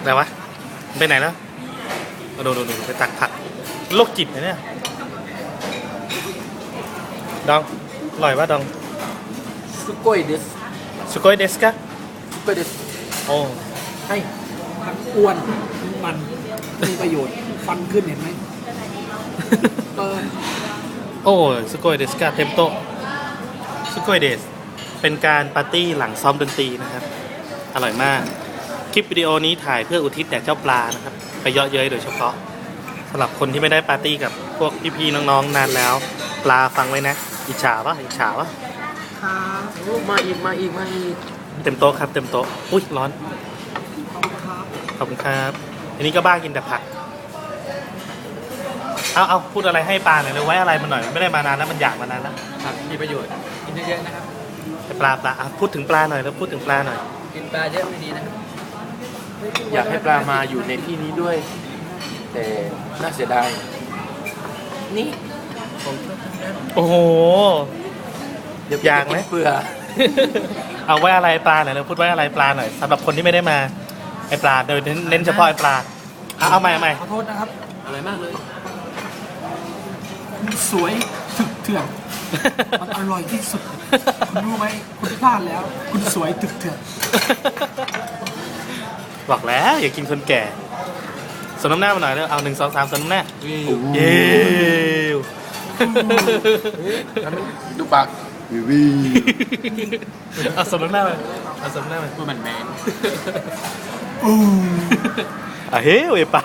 อะไรวะไปไหนแล้วเอาดูดูดูไปตักผักโรคจิตนะเนี่ย ดองอร่อยปะดองสุโกยเดสสุโกยเดสกะสุโกยเดสโอ้ให้ทั้งอ้วนทั้งมันมีประโยชน์ฟันขึ้นเห็นไหมเออโอ้สุโกยเดสกะเทมโตสุโกยเดส เป็นการปาร์ตี้หลังซ้อมดนตรีนะครับ อร่อยมาก คลิปวิดีโอนี้ถ่ายเพื่ออุทิศแด่เจ้าปลานะครับ ไปเยาะเย้ยโดยเฉพาะสำหรับคนที่ไม่ได้ปาร์ตี้กับพวกพี่ๆน้องๆนานแล้ว ปลาฟังไว้นะ อิจฉาปะอิจฉาปะโอ้มาอีกมาอีกมาอีกเต็มโต๊ะครับเต็มโต๊ะอุ้ยร้อนขอบคุณครับอันนี้ก็บ้ากินแต่ผักเอาเอาพูดอะไรให้ปลาหน่อยเลยไว้อะไรมันหน่อยมันไม่ได้มานานแล้วมันอยากมานานแล้วครับมีประโยชน์กินเยอะๆนะครับแต่ปลาปลาอะพูดถึงปลาหน่อยแล้วพูดถึงปลาหน่อยกินปลาเยอะไม่ดีนะครับ อยากให้ปลามาอยู่ในที่นี้ด้วย แต่น่าเสียดาย นี่ผมชอบทำนั้นโอ้โห เดี๋ยวอยากไหมนเปลือเอาไว้อะไรปลาหน่อยแล้วพูดไว้อะไรปลาหน่อยสำหรับคนที่ไม่ได้มาไอปลาโดยเน้นเน้นเฉพาะไอปลาเอาเอาใหม่เอาใหม่ขอโทษนะครับ อะไรมากเลยคุณสวยถึกเถื่อนมันอร่อยที่สุด คุณรู้ไหม คุณพลาดแล้ว คุณสวยถึกเถื่อน บอกแล้วอย่ากินคนแก่สมน้ำหน้ามาหน่อยเร็วเอาหนึ่งสองสามสมน้ำหน้าวิวเย้วดูปากวิวเอาสมน้ำหน้ามาเอาสมน้ำหน้ามาพูดมันแมนอู้อะเฮ้ยไอปลา